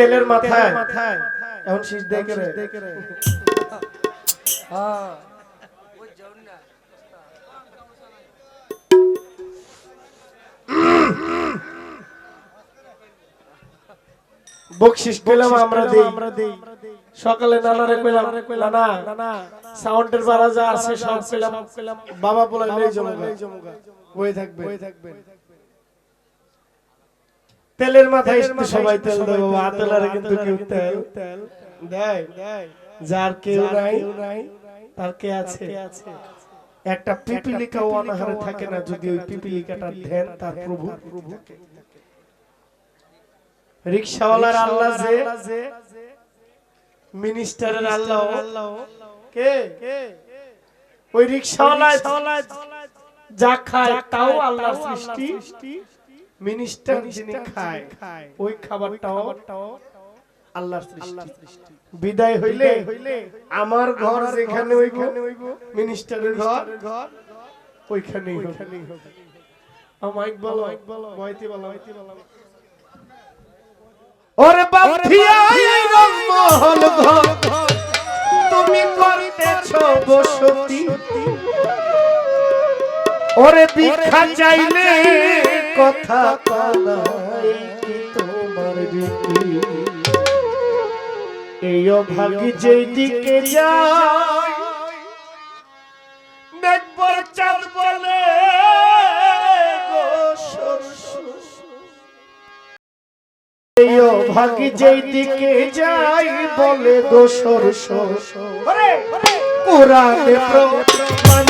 তেলের মাথায়। এখন শীষ দেখে রে বকশিস পেলাম আমরা দেই। সকালে নানারে কইলাম নানা নানা সাউন্ডের বাড়া যা আছে সব পেলাম বাবা বলে জমুগা। থাকবে। তেলের মাথায় একটু সবাই তেল দেবো আতেলারে কিন্তু কেউ তেল। দেয় যার কেউ নাই তার কে আছে? একটা পিপিলিকা অনাহারে থাকে না যদি ওই পিপিলিকাটা ধ্যান তার প্রভু। রিক্সাওয়ালার আল্লাহ যে মিনিস্টারের আল্লাহ কে? ওই রিক্সাওয়ালা যা খায় তাও আল্লাহর সৃষ্টি। মিনিস্টার যিনি খায় ওই খাবারটাও আল্লাহর সৃষ্টি। বিদায় হইলে আমার ঘর যেখানে ওইখানে মিনিস্টারের ঘর ওইখানেই ওইখানেই হবে। আমায় বলো বয়তি বলো। বয়তি বলো। ওরে বান্ধিয়া এই রংমহল ঘর। তুমি করিতেছ বসতি। ওরে ভিক্ষা চাইলে কথা পালাই কি তোমার রীতি এই অভাগী যেই দিকে দেখবার চাঁদ বলে এই অভাগী যেই যাই বলে কোরআনে প্রমাণ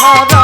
খাদা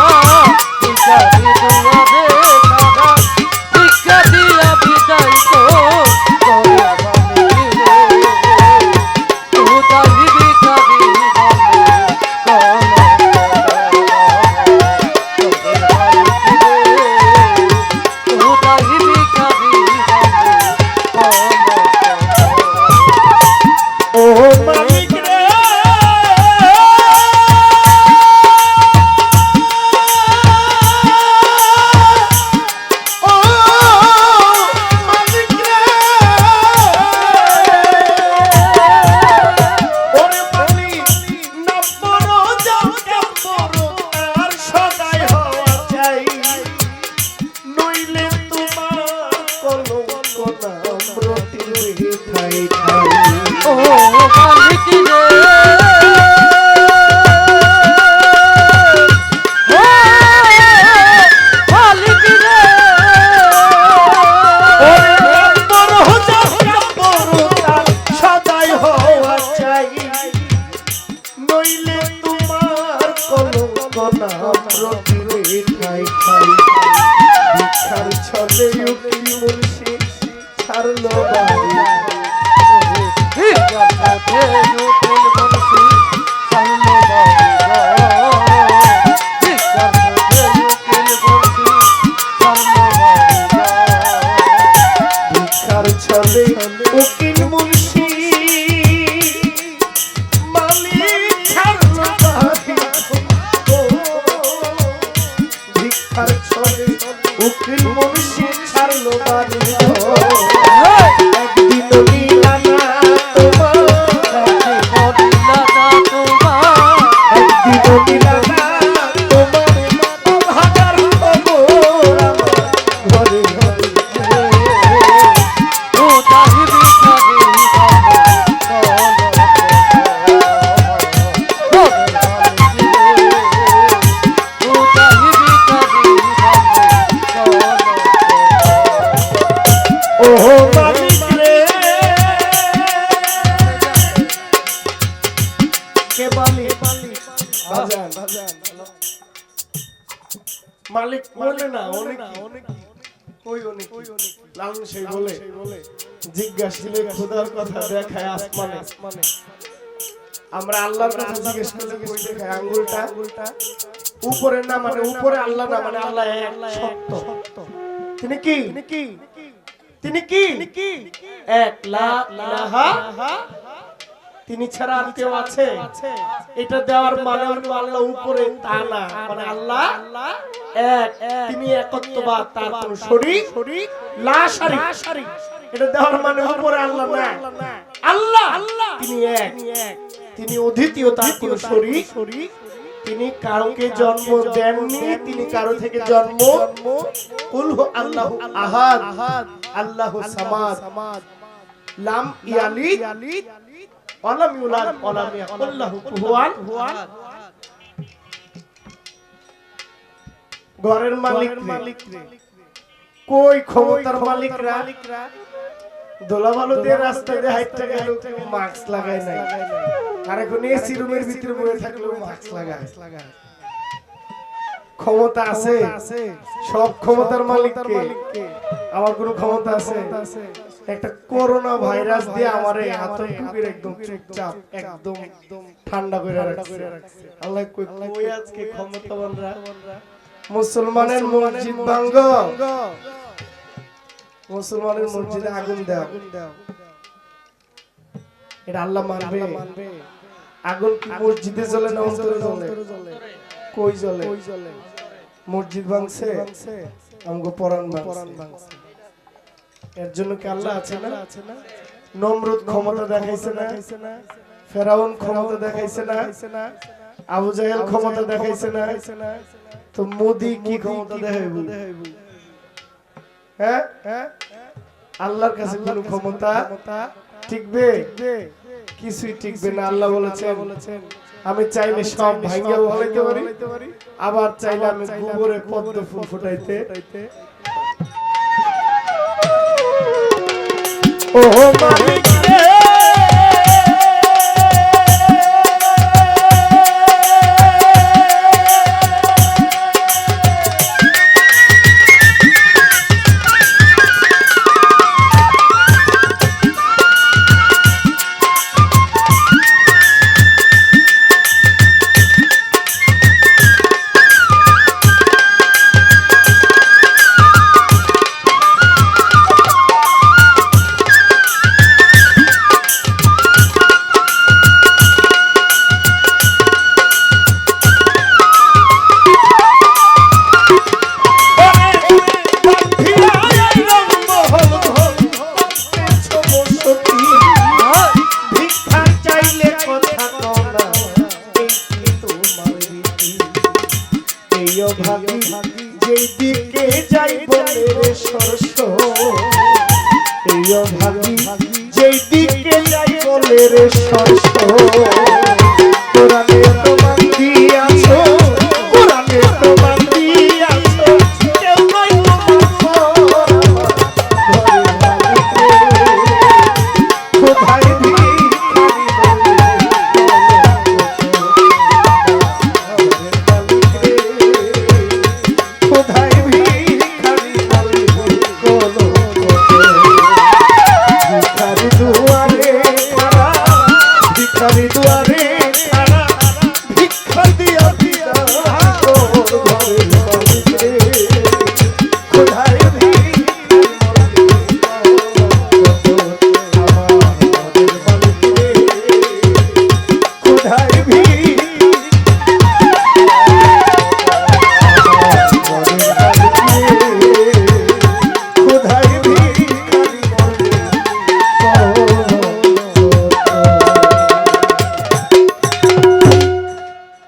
ভিক্ষার ছলে উকিল মুন্সি ছাড়লো বাড়ি। মালিক বলে না অনেক। অনেক। ওই অনেক? লালন সেই বলে। জিজ্ঞাসিলে খোদার কথা দেখায় আসমানে। আমরা আল্লাহর কথা জিজ্ঞেস করলে কই দেখায় আঙ্গুলটা? উপরে না মানে উপরে আল্লাহ না মানে আল্লাহ এক সত্য তিনি কি? তিনি কি? এক লা ইলাহা তিনি ছাড়া আর কেউ আছে? এটা দেওয়ার মানে হলো আল্লাহ উপরে, তা না। মানে আল্লাহ এক, তিনি একত্ববাদ, তার কোন শরীক লা শারিক এটা দেওয়ার মানে উপরে আল্লাহ না আল্লাহ আল্লাহ তিনি এক। তিনি অদ্বিতীয়, তার কোন শরীক তিনি কারোকে জন্ম দেননি, তিনি কারও থেকে জন্ম। কুল আল্লাহু আহাদ। আল্লাহু সামাদ। লাম ইয়ালিদ ইউলাদ ঘরের মালিক মালিক কই ক্ষমতার মালিকরা দোলা ভালো দিয়ে রাস্তা দিয়ে হাইটটা গেল, মাস্ক নাই। আর এখন এসি রুমের ভিতরে বসে থাকলেও মাস্ক ক্ষমতা আছে? সব ক্ষমতার মালিক আমার কোনো ক্ষমতা আছে? একটা করোনা ভাইরাস দিয়ে আমারে কুপির একদম চুপচাপ একদম ঠান্ডা করে রাখছে। আল্লাহ কই কই আজকে ক্ষমতাবানরা? মুসলমানের মসজিদ ভাঙ্গ। মুসলমানের মসজিদে আগুন দাও। এটা আল্লাহ মানবে। আগুন কি মসজিদে জ্বলে না অন্তরে জ্বলে? কই জ্বলে? মসজিদ ভাঙছে? আমগো পরাণ ভাঙছে। এর জন্য কি আল্লাহ আছে না? নমরুদ ক্ষমতা দেখাইছে না? ফেরাউন ক্ষমতা দেখাইছে না? আবু জাহেল ক্ষমতা দেখাইছে না? তো মোদি কি ক্ষমতা দেখাইব? হ্যাঁ? আল্লাহর কাছে কোনো ক্ষমতা টিকবে? কিছুই টিকবে না আল্লাহ বলেছেন। আমি চাইলে সব ভাঙ্গা বলাইতে পারি আবার চাইলে আমি গোবরে পদ্ম ফুল ফুটাইতে ওহো মালিক। প্রিয় ভাবি যেই দিকে যাই বলে রে সরস